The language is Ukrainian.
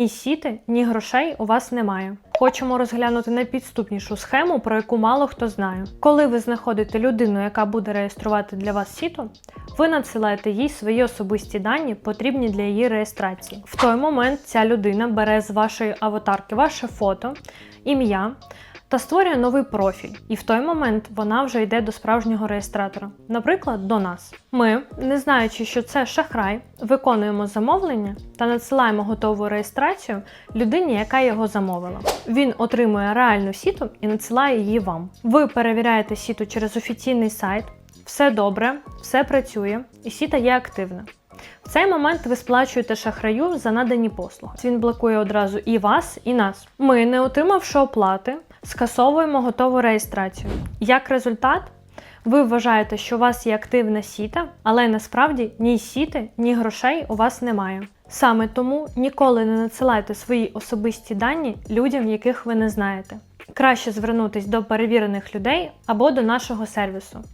Ні сіти, ні грошей у вас немає. Хочемо розглянути найпідступнішу схему, про яку мало хто знає. Коли ви знаходите людину, яка буде реєструвати для вас сіту, ви надсилаєте їй свої особисті дані, потрібні для її реєстрації. В той момент ця людина бере з вашої аватарки ваше фото, ім'я та створює новий профіль. І в той момент вона вже йде до справжнього реєстратора, наприклад, до нас. Ми, не знаючи, що це шахрай, виконуємо замовлення та надсилаємо готову реєстрацію людині, яка його замовила. Він отримує реальну сіту і надсилає її вам. Ви перевіряєте сіту через офіційний сайт. Все добре, все працює, і сіта є активна. В цей момент ви сплачуєте шахраю за надані послуги. Він блокує одразу і вас, і нас. Ми, не отримавши оплати, скасовуємо готову реєстрацію. Як результат, ви вважаєте, що у вас є активна сіта, але насправді ні сіти, ні грошей у вас немає. Саме тому ніколи не надсилайте свої особисті дані людям, яких ви не знаєте. Краще звернутись до перевірених людей або до нашого сервісу.